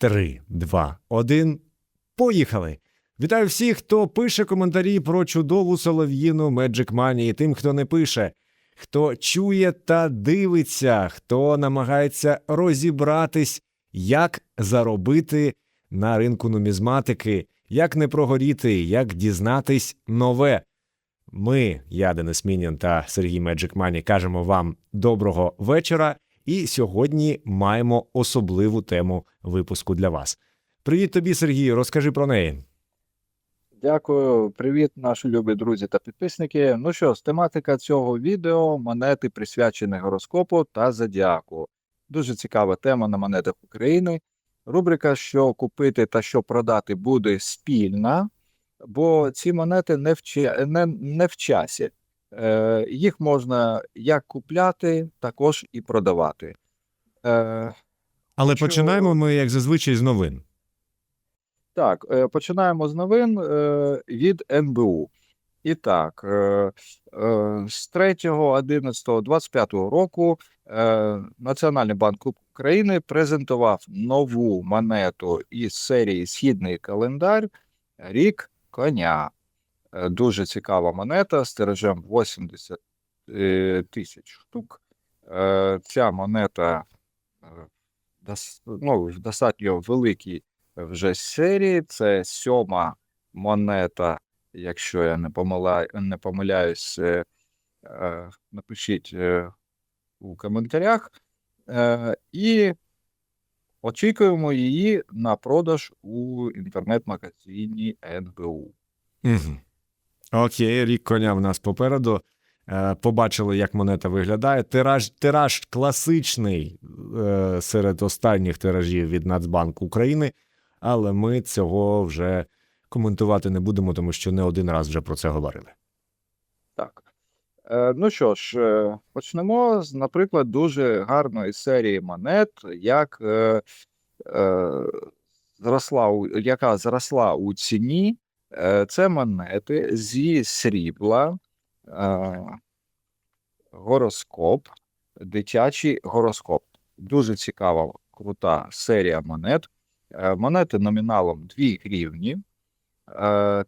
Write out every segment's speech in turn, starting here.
Три, два, один. Поїхали! Вітаю всіх, хто пише коментарі про чудову солов'їну Magic Money, і тим, хто не пише, хто чує та дивиться, хто намагається розібратись, як заробити на ринку нумізматики, як не прогоріти, як дізнатись нове. Ми, я Денис Мінін та Сергій Magic Money, кажемо вам доброго вечора. І сьогодні маємо особливу тему випуску для вас. Привіт тобі, Сергію, розкажи про неї. Дякую, привіт, наші любі друзі та підписники. Ну що ж, тематика цього відео монети присвячені гороскопу та зодіаку. Дуже цікава тема на монетах України. Рубрика Що купити та що продати буде спільна, бо ці монети не в, не, не в часі. Е, їх можна як купляти, також і продавати. Е, Але Що- починаємо ми, як зазвичай, з новин. Так, е, починаємо з новин е, від НБУ. І так, е, е, з 3.11.25 року е, Національний банк України презентував нову монету із серії Східний календар Рік коня. Е, Дуже цікава монета з тиражем 80 е, тисяч штук. Е, Ця монета ну, в достатньо великій вже серії. Це сьома монета, якщо я не помиляю, не помиляюсь, напишіть у коментарях. І очікуємо її на продаж у інтернет-магазині НБУ. Угу. Окей, рік коня в нас попереду. Е, Побачили, як монета виглядає. Тираж, тираж класичний е, серед останніх тиражів від Нацбанку України, але ми цього вже коментувати не будемо, тому що не один раз вже про це говорили. Так. Е, ну що ж, почнемо з, наприклад, дуже гарної серії монет, як е, е, зросла, яка зросла у ціні. Е, це монети зі срібла, е, гороскоп, дитячий гороскоп. Дуже цікава, крута серія монет. Е, монети номіналом 2 гривні,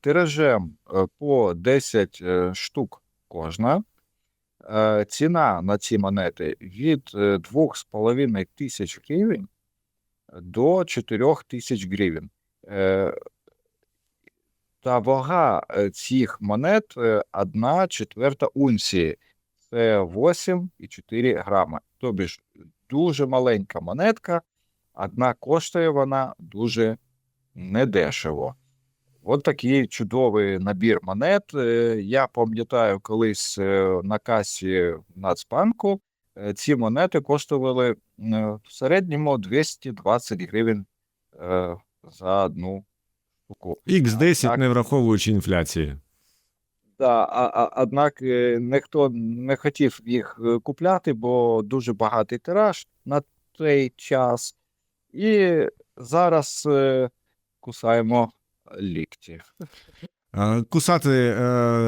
тиражем по 10 е, штук кожна. Ціна на ці монети від е, 2,5 тисяч гривень до 4 тисяч гривень. Е, Та вага е, цих монет е, 1 четверта унції. Це 8,4 грама. Тобі ж дуже маленька монетка, однак коштує вона дуже недешево. От такий чудовий набір монет. Е, Я пам'ятаю, колись е, на касі Нацбанку е, ці монети коштували е, в середньому 220 гривень е, за одну штуку. X10, Так. не враховуючи інфляції. Да, а, а, однак е, ніхто не хотів їх е, купляти, бо дуже багатий тираж на той час. І зараз е, кусаємо лікті. Кусати,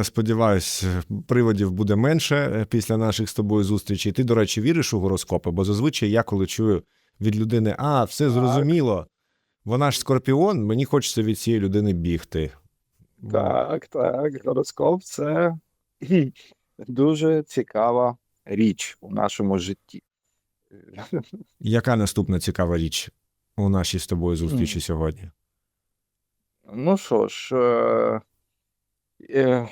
сподіваюсь, приводів буде менше після наших з тобою зустрічей. Ти, до речі, віриш у гороскопи? Бо зазвичай я, коли чую від людини, а, все зрозуміло, вона ж скорпіон, мені хочеться від цієї людини бігти. Так, так, гороскоп це дуже цікава річ у нашому житті. Яка наступна цікава річ у нашій з тобою зустрічі сьогодні? Ну що ж, е, е,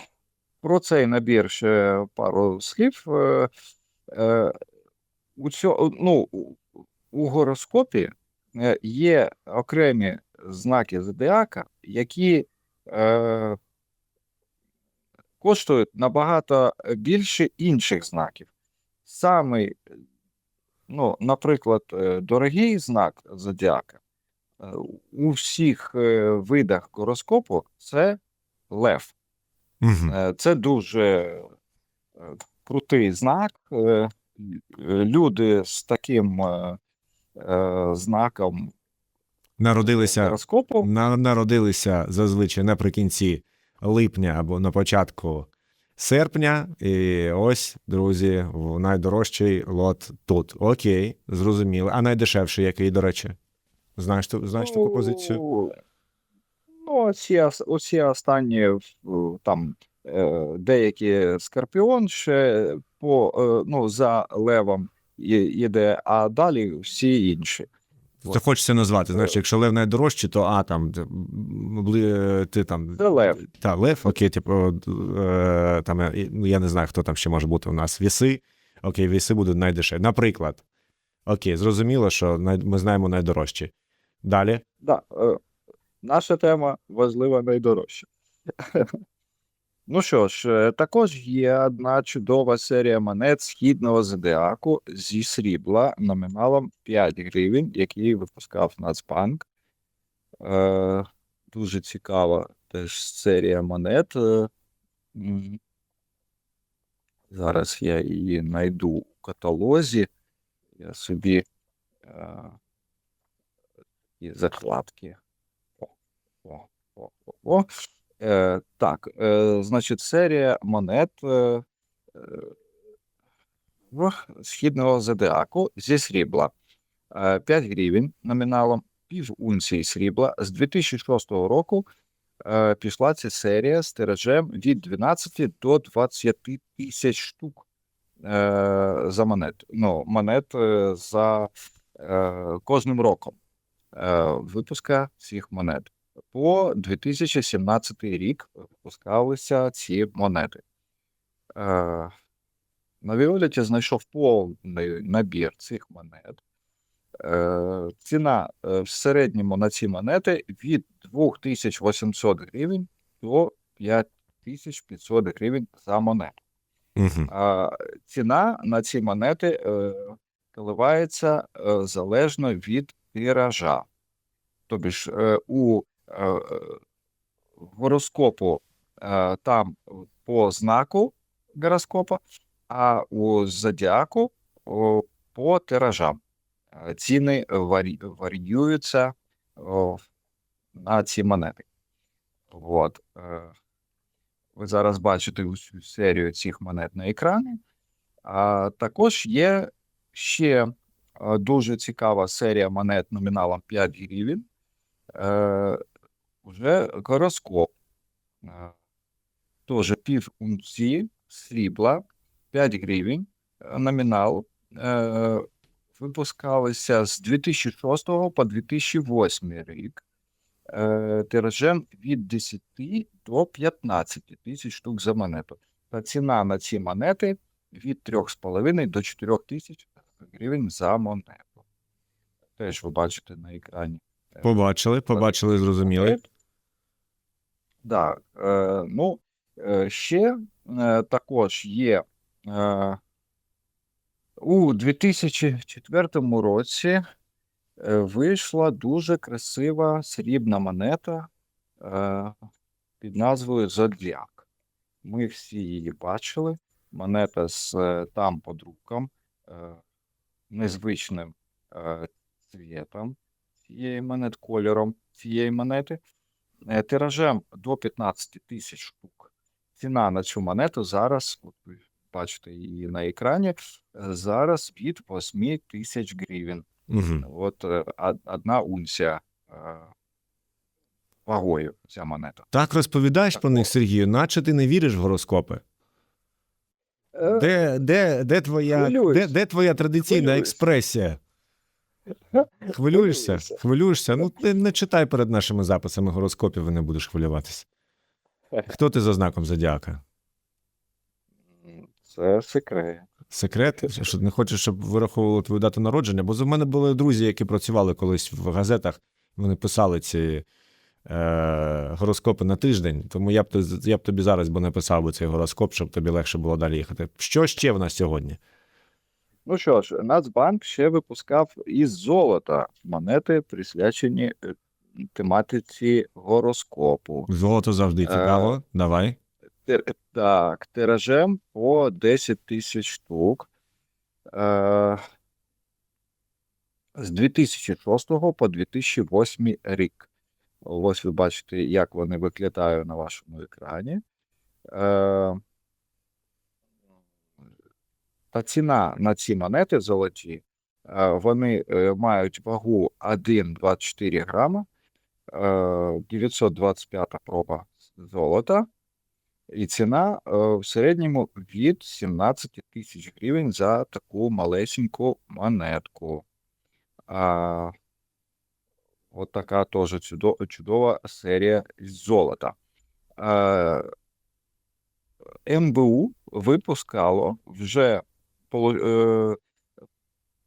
про цей набір ще пару слів. Е, е, у, цьо, ну, у- гороскопі є окремі знаки зодіака, які е, коштують набагато більше інших знаків. Самий, ну, наприклад, е, дорогий знак зодіака е, у всіх е, видах гороскопу це лев. Угу. Е, Це дуже е, крутий знак. Е, е, Люди з таким е, е, знаком Народилися, гороскопу на, народилися зазвичай наприкінці липня або на початку серпня. І ось, друзі, найдорожчий лот тут. Окей, зрозуміло. А найдешевший який, до речі? Знаєш, знаєш таку позицію? Ну, Ну, оці, оці останні там е, деякі Скорпіон ще по, е, ну, за левом іде, а далі всі інші. Це хочеться назвати. Знаєш, якщо лев найдорожчий, то а там т- ти там. Це лев. Та, лев, окей, типу, е, там, е, ну, я не знаю, хто там ще може бути у нас. Віси. Окей, віси будуть найдешевші. Наприклад. Окей, зрозуміло, що ми знаємо найдорожчі. Далі. Да, е, наша тема важлива найдорожча. Ну що ж, е, також є одна чудова серія монет східного зодіаку зі срібла номіналом 5 гривень, який випускав Нацбанк. Е, дуже цікава теж серія монет. Е, зараз я її знайду у каталозі. Я собі е, і закладки. О, о, о, о. Е, так, е, значить, серія монет е, е, східного зодіаку зі срібла. Е, 5 гривень номіналом, пів унції срібла. З 2006 року е, пішла ця серія з тиражем від 12 до 20 тисяч штук е, за монет. Ну, монет е, за е, кожним роком е, випуска цих монет. По 2017 рік випускалися ці монети. Е, на Віолеті знайшов повний набір цих монет. Е, ціна е, в середньому на ці монети від 2800 гривень до 5500 гривень за монету. Угу. А ціна на ці монети е, коливається е, залежно від тиража. Тобі ж е, у гороскопу е, там по знаку гороскопа, а у зодіаку по тиражам. Е, Ціни варі, варіюються на ці монети. От. е, Ви зараз бачите усю серію цих монет на екрані. А також є ще е, дуже цікава серія монет номіналом 5 гривень. Уже гороскоп. Е, Теж пів унції срібла 5 гривень. е, Номінал. Е, Випускалися з 2006 по 2008 рік. Е, Тиражем від 10 до 15 тисяч штук за монету. Та ціна на ці монети від 3,5 до 4 тисяч гривень за монету. Теж ви бачите на екрані. Побачили, побачили, зрозуміли. Да, е, ну, е, ще е, також є е, у 2004 році вийшла дуже красива срібна монета під назвою Зодіак. Ми всі її бачили. Монета з е, там подруком, е, незвичним е, цвітом цієї монет, кольором цієї монети, тиражем до 15 тисяч штук. Ціна на цю монету зараз, от ви бачите її на екрані, е, зараз від 8 тисяч гривень. Угу. От е, одна унція е, вагою ця монета. Так розповідаєш про них, Сергію, наче ти не віриш в гороскопи. Е, Де, де, де, твоя, Хвилююсь. де, де твоя традиційна Хвилююсь. експресія? Хвилюєшся? Хвилюєшся? Ну, ти не читай перед нашими записами гороскопів і не будеш хвилюватися. Хто ти за знаком зодіака? Це секрет. Секрет? Що не хочеш, щоб вираховували твою дату народження? Бо в мене були друзі, які працювали колись в газетах, вони писали ці е, гороскопи на тиждень. Тому я б, я б тобі зараз би написав би цей гороскоп, щоб тобі легше було далі їхати. Що ще в нас сьогодні? Ну що ж, Нацбанк ще випускав із золота монети, присвячені е, тематиці гороскопу. Золото завжди цікаво. Давай. Тир- Так, тиражем по 10 тисяч штук. Е, з 2006 по 2008 рік. Ось ви бачите, як вони виглядають на вашому екрані. Е, та ціна на ці монети золоті Е, Вони е, мають вагу 1,24 грама, е, 925 проба золота, і ціна е, в середньому від 17 тисяч гривень за таку малесеньку монетку. А, от така теж чудова серія золота. Е, МБУ випускало вже е,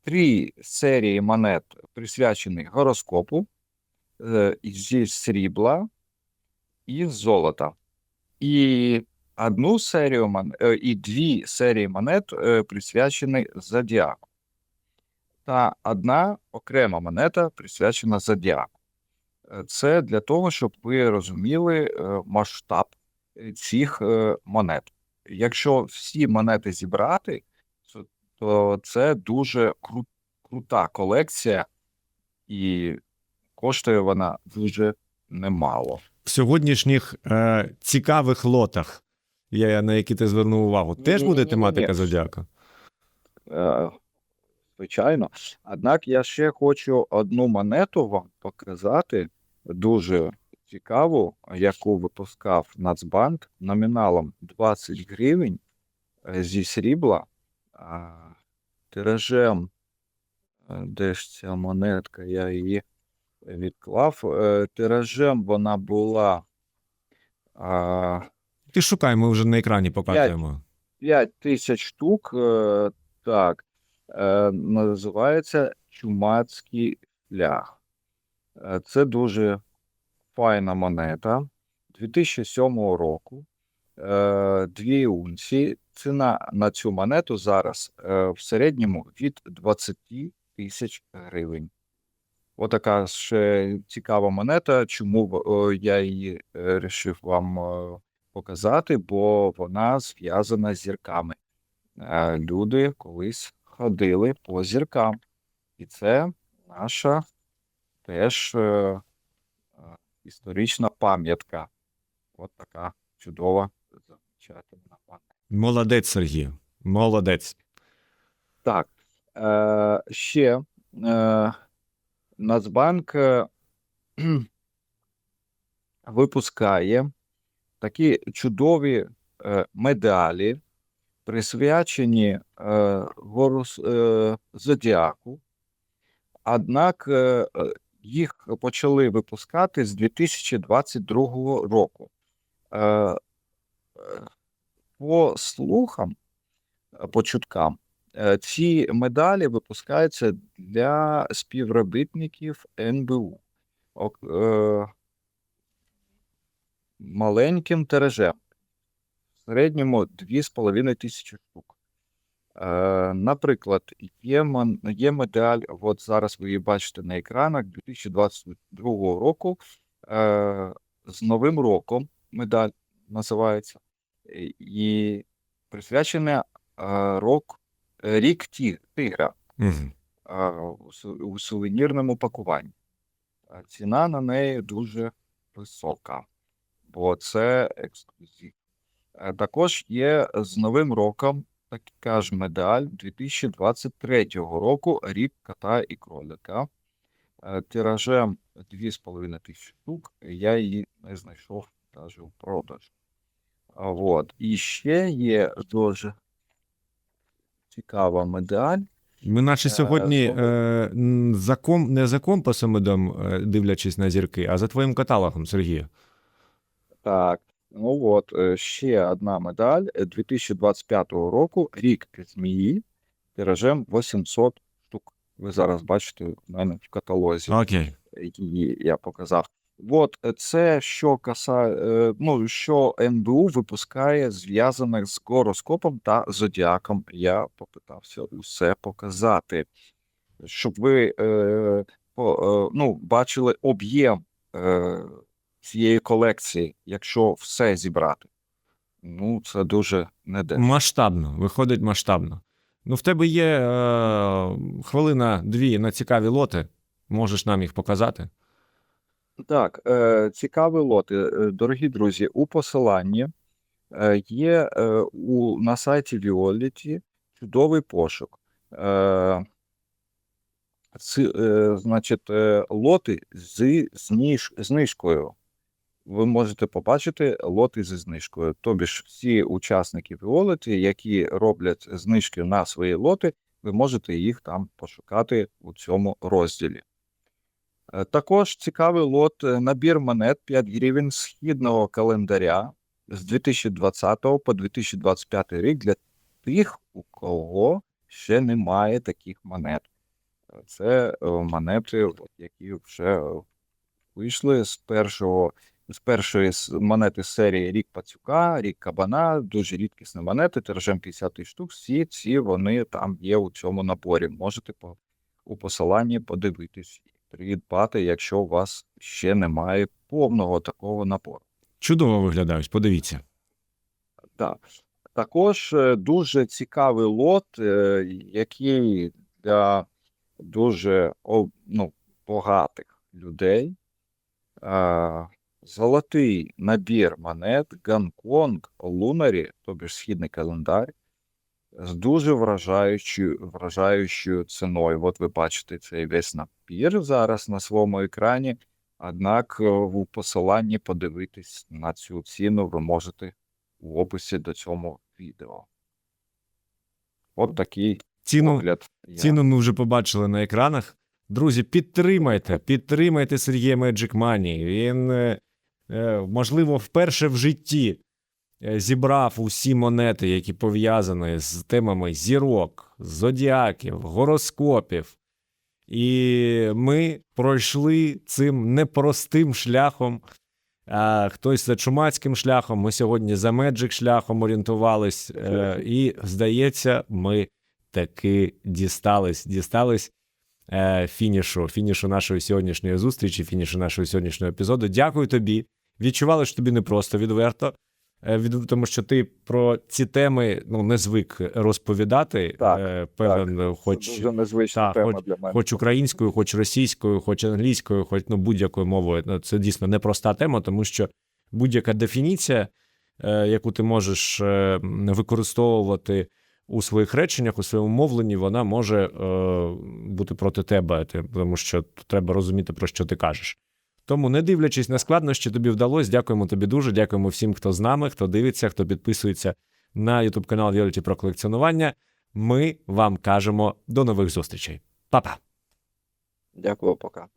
три серії монет, присвячених гороскопу е, зі срібла і золота. І одну серію мон... е, і дві серії монет е, присвячені зодіаку. Та одна окрема монета присвячена зодіаку. Е, Це для того, щоб ви розуміли е, масштаб е, цих е, монет. Якщо всі монети зібрати, то це дуже кру- крута колекція, і коштує вона дуже немало. В сьогоднішніх е, цікавих лотах, я, на які ти звернув увагу, теж буде Ні-ні-ні-ні-ні. тематика зодіака? Е, Звичайно. Однак я ще хочу одну монету вам показати, дуже цікаву, яку випускав Нацбанк номіналом 20 гривень е, зі срібла, а, тиражем, е, де ж ця монетка, я її відклав. е, Тиражем вона була а, Ти шукай, ми вже на екрані показуємо. 5 тисяч штук, е, так, називається Чумацький шлях. Це дуже файна монета 2007 року. Е, Дві унції. Ціна на цю монету зараз е, в середньому від 20 тисяч гривень. Отака ще цікава монета. Чому я її е, рішив вам е, показати, бо вона зв'язана з зірками. Е, Люди колись ходили по зіркам, і це наша теж е, е, історична пам'ятка. От така чудова, замечательна пам'ятка. Молодець, Сергій. Молодець. Так, е, ще е, Нацбанк е, випускає такі чудові е, медалі, присвячені е, горос, е, зодіаку. Однак е, е, їх почали випускати з 2022 року. Е, е, по слухам, е, по чуткам, е, ці медалі випускаються для співробітників НБУ. Е, маленьким тиражем. В середньому 2,5 тисячі штук. Наприклад, є, є медаль, от зараз ви її бачите на екранах 2022 року. З Новим роком медаль називається. І- І присвячена е, рок, е, рік тигра Угу. у сувенірному пакуванні. Ціна на неї дуже висока, бо це ексклюзив. Е, Також є з Новим роком така ж медаль 2023 року, рік кота і кролика. Е, Тиражем 2,5 тисячі штук. Я її не знайшов навіть у продажу. А, Вот. І ще є дуже цікава медаль. Ми наче Е, сьогодні е, за ком, не за компасом ідемо, е, дивлячись на зірки, а за твоїм каталогом, Сергію. Так, ну от е, ще одна медаль е, 2025 року, рік змії, тиражем 800 штук. Ви зараз бачите в мене в каталозі, Окей. її я показав. От е, це що каса, е, ну що НБУ випускає зв'язаних з гороскопом та зодіаком. Я попитався усе показати, щоб ви е, по, е, ну, бачили об'єм е, цієї колекції, якщо все зібрати. Ну, це дуже недешево. Масштабно, виходить масштабно. Ну, в тебе є е, хвилина-дві на цікаві лоти. Можеш нам їх показати. Так, е, цікаві лоти. Е, Дорогі друзі, у посиланні е, є е, у, на сайті Violet чудовий пошук. Е, ці, е, значить, е, лоти з зніж, знижкою. Ви можете побачити лоти зі знижкою. Тобі ж всі учасники Violet, які роблять знижки на свої лоти, ви можете їх там пошукати у цьому розділі. Е, Також цікавий лот е, набір монет 5 гривень східного календаря з 2020 по 2025 рік для тих, у кого ще немає таких монет. Е, Це монети, які вже вийшли з першого. З першої монети серії Рік Пацюка, Рік Кабана, дуже рідкісні монети, тиражем 50 штук. Всі ці вони там є у цьому наборі. Можете по, у посиланні подивитись придбати, якщо у вас ще немає повного такого набору. Чудово виглядають, подивіться. Так. Також е, дуже цікавий лот, е, який для дуже ну, багатих людей. Е, Золотий набір монет Гонконг Лунарі, тобі ж східний календар, з дуже вражаючою, вражаючою ціною. От ви бачите цей весь набір зараз на своєму екрані. Однак е, в посиланні подивитись на цю ціну ви можете в описі до цього відео. От такий Ціну, огляд. я- ціну ми вже побачили на екранах. Друзі, підтримайте, підтримайте Сергія Magic Money. Він, е, е, можливо, вперше в житті зібрав усі монети, які пов'язані з темами зірок, зодіаків, гороскопів. І ми пройшли цим непростим шляхом. А хтось за чумацьким шляхом, ми сьогодні за Меджик шляхом орієнтувались. Е, і, здається, ми таки дістались, дістались е, фінішу, фінішу нашої сьогоднішньої зустрічі, фінішу нашого сьогоднішнього епізоду. Дякую тобі. Відчували, що тобі не просто відверто, е, від, тому що ти про ці теми ну, не звик розповідати. Так, е, певен, хоч, Це дуже незвична та, тема для мене. хоч українською, хоч російською, хоч англійською, хоч ну, будь-якою мовою. Ну, Це дійсно непроста тема, тому що будь-яка дефініція, е, яку ти можеш е, використовувати у своїх реченнях, у своєму мовленні, вона може е, бути проти тебе, тому що треба розуміти, про що ти кажеш. Тому, не дивлячись на складнощі, тобі вдалося. Дякуємо тобі дуже. Дякуємо всім, хто з нами, хто дивиться, хто підписується на YouTube канал Віоліті про колекціонування. Ми вам кажемо до нових зустрічей. Па-па! Дякую, пока.